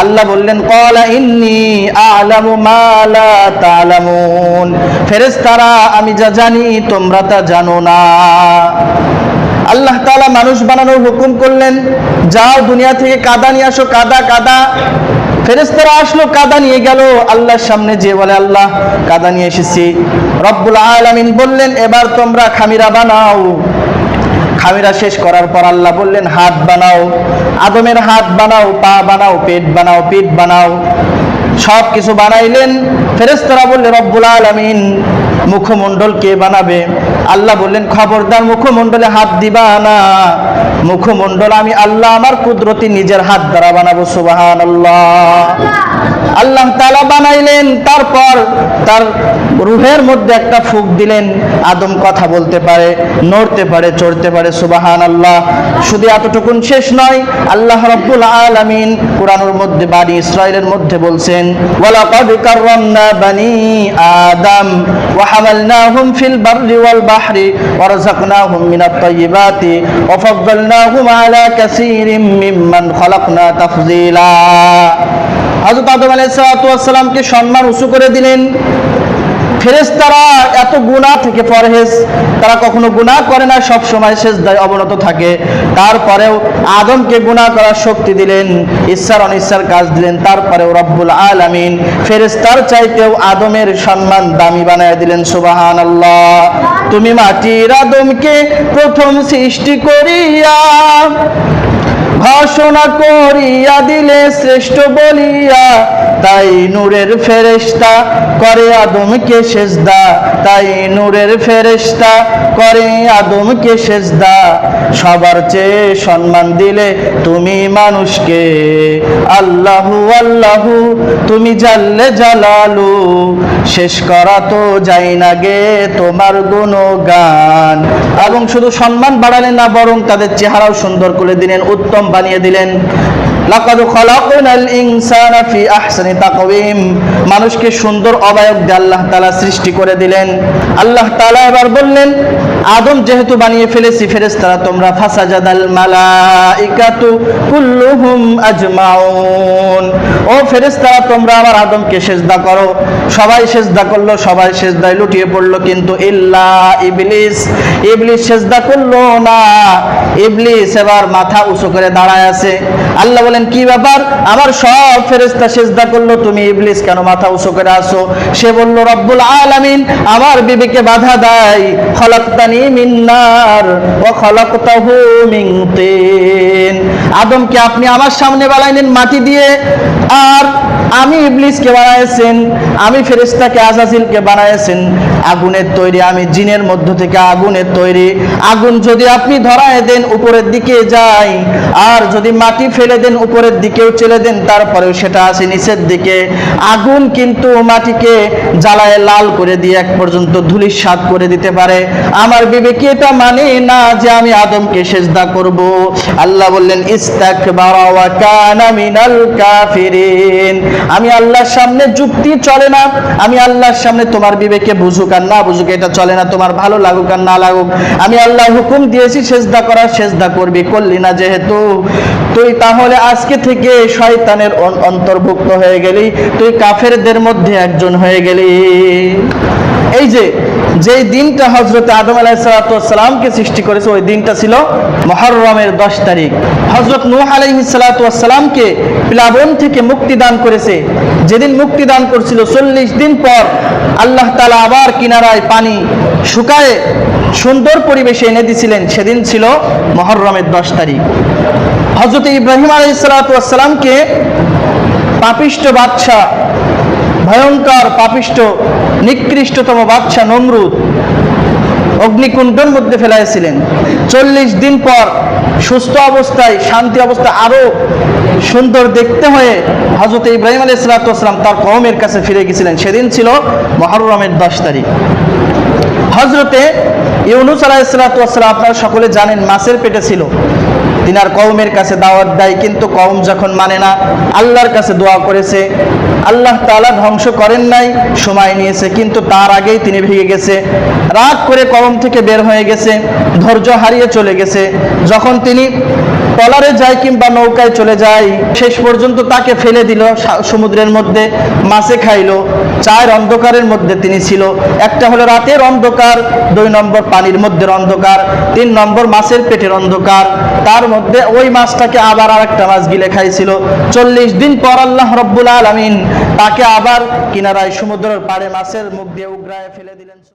আল্লাহ বললেন, কলা ইন্নি আলামু মালা তালামুন। ফেরেশতারা, আমি যা জানি, তোমরা তা জানো না। আল্লাহ তালা মানুষ বানানোর হুকুম করলেন, যাও দুনিয়া থেকে কাদা নিয়ে আসো, কাদা কাদা। ফেরেশতারা আসলো, কাদা নিয়ে গেল। আল্লাহর সামনে যে বলে, আল্লাহ, কাদা নিয়ে এসেছি। রব্বুল আলামিন বললেন, এবার তোমরা খামিরা বানাও। খামিরা শেষ করার পর আল্লাহ বললেন, হাত বানাও, আদমের হাত বানাও, পা বানাও, পেট বানাও, পিঠ বানাও। সব কিছু বানাইলেন। ফেরেস্তরা বললেন, রব্বুল আলমিন মুখমণ্ডল কে বানাবে? আল্লাহ বললেন, খবরদার মুখমণ্ডলে হাত দিবা না। মুখমণ্ডল আমি আল্লাহ আমার কুদরতি নিজের হাত দ্বারা বানাবো সুবাহান আল্লাহ তালা বানাইলেন, তারপর তার রুহের মধ্যে একটা ফুক দিলেন, আদম কথা বলতে পারে, নড়তে পারে, চড়তে পারে সুবাহান আল্লাহ শুধু এতটুকুন শেষ নয়, আল্লাহ রব্বুল আলামিন কোরআনের মধ্যে বাণী ইসরায়েলের মধ্যে বলছেন, ওয়ালাকাদ কাররামনা বানি আদম ওয়া হামালনাহুম ফিল বাররি ওয়াল বাহরি ওয়া রাযাকনাহুম মিনাত তাইয়্যিবাতি ওয়া ফাদ্দালনাহুম আলা কাসীরিম মিম্মান হযরত আদম আলাইহিস সালাতু সম্মান উঁচু করে দিলেন। ফেরেশতারা এত গুনাহ থেকে পরহেজ, তারা কখনো গুনাহ করে না, সব সময় সেজদায় অবনত থাকে। তারপরেও আদমকে গুনাহ করার শক্তি দিলেন ঈশ্বর অনিচ্ছার কাজ দিলেন, তারপরেও রব্বুল আলামিন ফেরেশতার চাইতেও আদমের সম্মান দামি বানায় দিলেন সুবাহান আল্লাহ তুমি মাটির আদমকে প্রথম সৃষ্টি করিয়া ঘোষণা করিয়া দিলে শ্রেষ্ঠ বলিয়া, তাই নূরের ফেরেশতা করে আদমকে সেজদা। তাই নূরের ফেরেশতা করে আদমকে সেজদা। সবার চেয়ে সম্মান দিলে তুমি মানুষকে। আল্লাহু আল্লাহু, তুমি জাল্লে জালালু। শেষ করা তো যাই না গে তোমার গুণগান। এবং শুধু সম্মান বাড়ালেন না, বরং তাদের চেহারাও সুন্দর করে দিলেন উত্তম বানিয়ে দিলেন। মানুষকে সুন্দর অবয়ব দিয়ে আল্লাহ তাআলা সৃষ্টি করে দিলেন। আল্লাহ তাআলা এবার বললেন, আদম যেহেতু বানিয়ে ফেলেছি, ফেরেশতারা তোমরা ফাসাজাদাল মালাইকাতু কুল্লুহুম আজমাউন। ও ফেরেশতারা, তোমরা আমার আদমকে সেজদা করো। সবাই সেজদা করল, সবাই সেজদায় লুটিয়ে পড়ল, কিন্তু ইল্লা ইবলিস ইবলিস সেজদা করল না। ইবলিস এবার মাথা উঁচু করে দাঁড়ায় আছে। আল্লাহ বলেন, কি ব্যাপার? আমার সব ফেরেশতা সেজদা করল, তুমি ইবলিস কেন মাথা উঁচু করে আসো সে বলল, রব্বুল আলামিন, আমার বিবেকে বাধা দেয়। খলাকতানি মিন নার, ওয়া খলাকতাহু মিন তিন। আদমকে আপনি আমার সামনে বানাইলেন মাটি দিয়ে ইবলিসকে বানাইছেন আমি ফেরিস্তাকে আজাজিলকে বানাইছেন আগুনের তৈরি, আমি জিনের মধ্য থেকে আগুনের তৈরি। আগুন যদি আপনি ধরায় দেন, উপরের দিকে যায় আর যদি মাটি ফেলে দেন, উপরের দিকেও চলে দেন, তারপরেও সেটা আসে নিচের দিকে। আগুন কিন্তু মাটিকে জ্বালায় লাল করে দিয়ে এক পর্যন্ত ধুলির স্বাদ করে দিতে পারে। আমার বিবেকে এটা মানে না যে আমি আদমকে সেজদা করব। আল্লাহ বললেন মিনাল কাফিরিন। আমি আল্লাহর সামনে যুক্তি চলে না। আমি আল্লাহর সামনে তোমার বিবেকে বুঝুক। আর না বুঝুক, এটা চলে না, তোমার ভালো লাগুক আর না লাগুক। আমি আল্লাহ হুকুম দিয়েছি, সেজদা করার সেজদা করবি, করলি না যেহেতু। তুই তাহলে আজকে থেকে শয়তানের অন্তর্ভুক্ত হয়ে গেলি, তুই কাফেরদের মধ্যে একজন হয়ে গেলি। এই যে যেই দিনটা হজরত আদম আলাইসালামকে সৃষ্টি করেছে, ওই দিনটা ছিল মহররমের দশ তারিখ। হজরত নূহ আলাইহিসালামকে প্লাবন থেকে মুক্তি দান করেছে। যেদিন মুক্তি দান করছিল, চল্লিশ দিন পর আল্লাহ তালা আবার কিনারায় পানি শুকায়ে সুন্দর পরিবেশে এনে দিছিলেন। সেদিন ছিল মহররমের দশ তারিখ। হজরত ইব্রাহিম আলাইসালামকে পাপিষ্ট বাদশাহ ভয়ঙ্কর পাপিষ্ট নিকৃষ্টতম বাদশাহ নমরুদ অগ্নিকুণ্ডের মধ্যে ফেলাইছিলেন। চল্লিশ দিন পর সুস্থ অবস্থায়, শান্তি অবস্থা আরও সুন্দর দেখতে হয়ে হজরত ইব্রাহিম আলী ইসলাতাম তার কমের কাছে ফিরে গেছিলেন। সেদিন ছিল মহরমের দশ তারিখ। হজরতে ইউনুস আলাহ ইসলাতাম আপনারা সকলে জানেন মাছের পেটে ছিল। তিনার কওমের কাছে দাওয়াত দেয়, কিন্তু কওম যখন মানে না, আল্লাহর কাছে দোয়া করেছে। আল্লাহ তাআলা ধ্বংস করেন নাই, সময় নিয়েছে, কিন্তু তার আগেই তিনি ভেঙে গেছে। রাগ করে কওম থেকে বের হয়ে গেছে, ধৈর্য হারিয়ে চলে গেছে। যখন তিনি টলারে যায় কিংবা নৌকায় চলে যায়, শেষ পর্যন্ত তাকে ফেলে দিল সমুদ্রের মধ্যে, মাছে খাইলো। চায়ের অন্ধকারের মধ্যে তিনি ছিল। একটা হলো রাতের অন্ধকার, দুই নম্বর পানির মধ্যে অন্ধকার, তিন নম্বর মাছের পেটের অন্ধকার। তার মধ্যে ওই মাছটাকে আবার আরেকটা মাছ গিলে খাইছিল। চল্লিশ দিন পর আল্লাহ রব্বুল আলমিন তাকে আবার কিনারায় সমুদ্রের পাড়ে মাছের মুখ দিয়ে উগরায় ফেলে দিলেন।